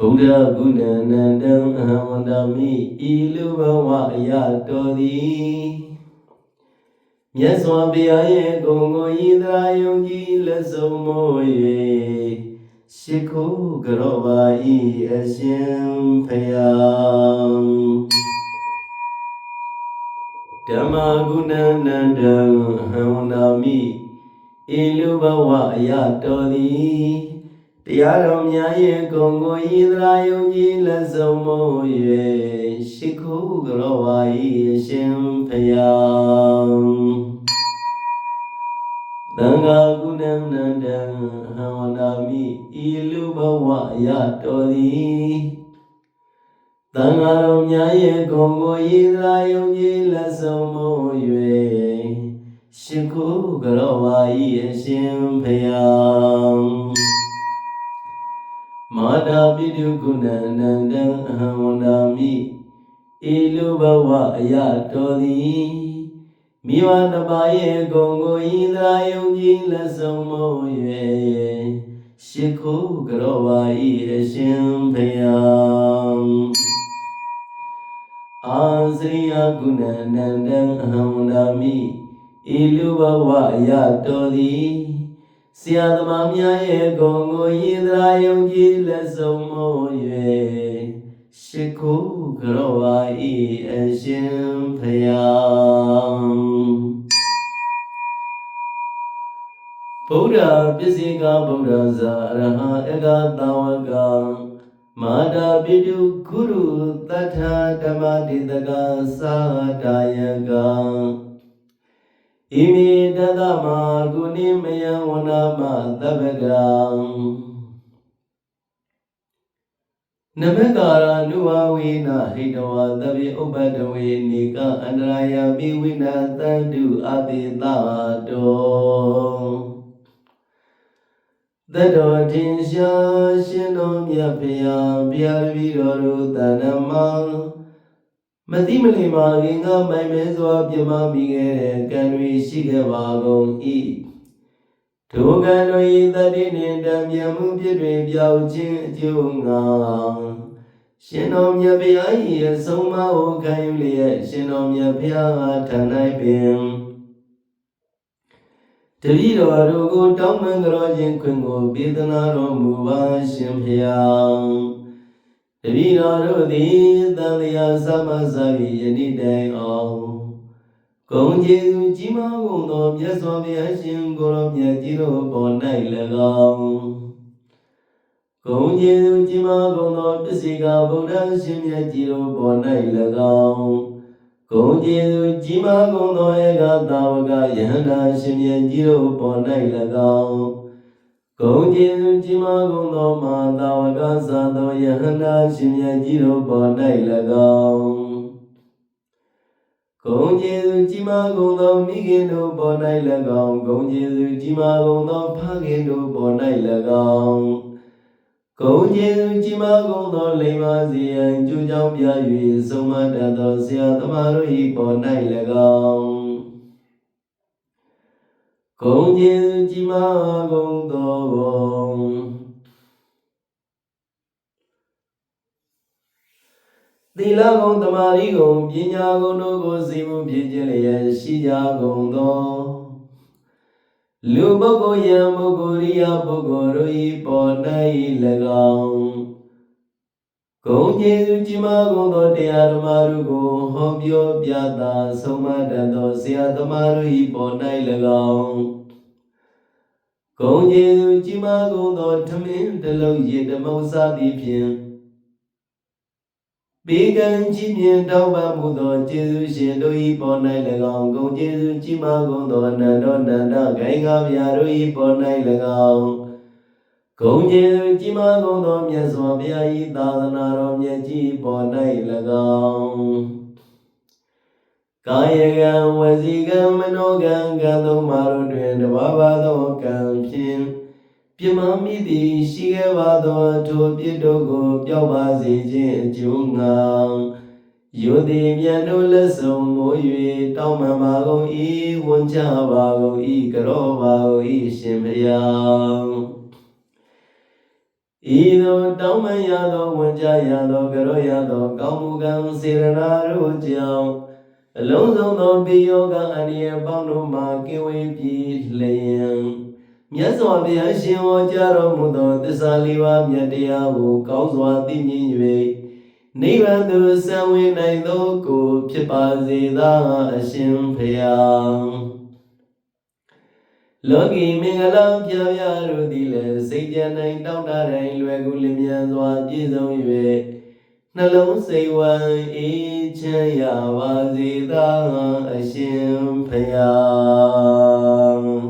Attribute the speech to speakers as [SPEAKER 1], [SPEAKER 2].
[SPEAKER 1] ဗုဒ္ဓဂုဏနန္တံအဟံဝန္တာမိဤလူဘဝအယတော်သည်မြတ်စွာဘုရားရဲ့ဂုဏ်ကိုဤသာယုံကြည်လက်ဆုံးမို့၍ရှိခိုးကြောပါဤအရှင်ဖယားဓမ္မဂုဏနန္တံအဟံဝန္တာမိဤလူဘဝအယတော်သည် တရားတော်များရဲ့ဂုဏ်ကိုဤသရာယုံကြည်လက်ဆုံးမို့၍ရှိခိုးကြောပါ၏အရှင်ဖယားသံဃာကုဏနန္တံဟံဝန္တာမိဤလူဘဝအရတော်သည်သံဃာတော်များရဲ့ဂုဏ်ကိုဤသရာယုံကြည်လက်ဆုံးမို့၍ရှိခိုးကြောပါ၏အရှင်ဖယား မာတာပိတုကုဏနန္တံအဟံဝန္တာမိဤလူဘဝအယတော်သည်မိဘတစ်ပါးရဲ့ဂုံကိုဤသာယုံကြည်လက်ဆုံးမို့၍ရှိခိုးကြောပါ၏အရှင်ဖယားအာစရိယကုဏနန္တံအဟံဝန္တာမိဤလူဘဝအယတော်သည် ဆရာသမားများရဲ့ဂုဏ်ကိုရည်သရာယုံကြည်လက်ဆုံးမို့၍ရှိခိုးကြောပါ၏အရှင်ဖယားဗုဒ္ဓပစ္စည်းကဗုဒ္ဓဇာအရဟံအကသဝကမာတာပိတုဂုရုတထာဓမ္မတိတကသာတာယက ဣမိတတမကုဏိမယဝနာမသဗ္ဗကံနမကာရနုဝဝေနဟိတဝသဗ္ဗေဥပ္ပတဝေနိကအန္တရာယပိဝိနာသန္တုအပိသတောသတ္တောတင်ရှားရှင်တော်မြတ်ဖရာဘုရားတပည့်တော်တို့တဏ္ဍမ မတိမလီမာခင်ကမိုင်မဲစွာပြမမိခဲ့တဲ့ကံတွေရှိခဲ့ပါကုန်၏ထိုကံတို့၏တတိနှင့်တံပြန်မှုဖြစ်တွင်ပြောက်ခြင်းအကျိုးငါရှင်တော်မြတ်ဗျာ၏အဆုံးအမကိုခံယူလျက်ရှင်တော်မြတ်ဗျာထံ၌ပင်တတိတော်တို့ကိုတောင်းပန်ကြောခြင်းခွင့်ကိုပေးသနာတော်မူပါရှင်ဖျား တပည့်တော်တို့သည်တန်လျာသမစာပြီးယနေ့တိုင်အောင်ဂုံကျေးဇူးကြီးမားကုန်သောမြတ်စွာဘုရားရှင်ကိုရောမြတ်ကြီးတို့ပေါ်၌၎င်းဂုံကျေးဇူးကြီးမားကုန်သောပစ္စည်းကဗုဒ္ဓရှင်မြတ်ကြီးတို့ပေါ်၌၎င်းဂုံကျေးဇူးကြီးမားကုန်သောဧကသာဝကယဟန္တာရှင်မြတ်ကြီးတို့ပေါ်၌၎င်း ဂုံကျေးဇူးကြီးမားကုန်သောမာသာဝကသာသောယဟန္တာရှင်မြတ်ကြီးတို့ပေါ်၌၎င်းဂုံကျေးဇူးကြီးမားကုန်သောမိခင်တို့ပေါ်၌၎င်းဂုံကျေးဇူးကြီးမားကုန်သောဖခင်တို့ပေါ်၌၎င်းဂုံကျေးဇူးကြီးမားကုန်သောလိမ္မာစီယံကျူးကြောင်းပြ၍ဆုံးမတတ်သောဆရာသမားတို့၏ပေါ်၌၎င်း ဂုံကျေးဇူးကြီးမားကုန်သောသီလဂုံတမာရီဂုံပညာဂုံတို့ကိုစီမှုဖြစ်ခြင်းလျက်ရှိကြကုန်သောလူပုဂ္ဂိုလ်ယံပုဂ္ဂိုလ်ရိယပုဂ္ဂိုလ်တို့၏ပေါ်၌၎င်း ဂုံကျေးဇူးကြီးမားကုန်သောတရားဓမ္မတို့ကိုဟောပြောပြတာဆုံးမတတ်သောဆရာသမားတို့၏ပေါ်၌၎င်းဂုံကျေးဇူးကြီးမားကုန်သောထမင်းတစ်လုံးရေတမုံစားသည်ဖြင့်ဘေကံကြီးမြင်တောင်းပန်မှုသောကျေးဇူးရှင်တို့၏ပေါ်၌၎င်းဂုံကျေးဇူးကြီးမားကုန်သောနန္ဒောနန္ဒဂိုင်္ဂဗျာတို့၏ပေါ်၌၎င်း ဂုံကျေးဇူးကြီးမားကုန်သောမြတ်စွာဘုရား၏သာသနာတော်မြတ်ကြီးပေါ်၌၎င်းကာယကံဝစီကံမနောကံကံသုံးပါးတို့တွင်တဘာဝသောကံဖြင့်ပြမမိသည်ရှိခဲ့ပါသောထိုပြစ်တို့ကိုပျောက်ပါစေခြင်းအကျိုးငှာယုတိမြန်တို့လက်ဆုံးမိုး၍တောင်းပန်ပါကုန်၏ဝန်ချပါကုန်၏ကရောပါကုန်၏ရှင်ဘုရား ဤသို့တောင်းပန်ရသောဝန်ကြရသောကရောရသောကောင်းမှုကံစေရနာတို့ကြောင့်အလုံးစုံသောပိယောကအနိယပေါင်းတို့မှကင်းဝေးပြီးလျင်မြတ်စွာဘုရားရှင်ဟောကြားတော်မူသောသစ္စာလေးပါးမြတ်တရားကိုကောင်းစွာသိမြင်၍နိဗ္ဗာန်သို့ဆံဝင်နိုင်သောကိုယ်ဖြစ်ပါစေသာအရှင်ဖျား လောကီမင်္ဂလာပြပြတို့သည်လည်းစိတ်ကြံနိုင်တောင်းတတိုင်းလွယ်ကူလျင်မြန်စွာပြည့်စုံ၍နှလုံးစိတ်ဝမ်းအေးချမ်းရပါစေသာအရှင်ဖျား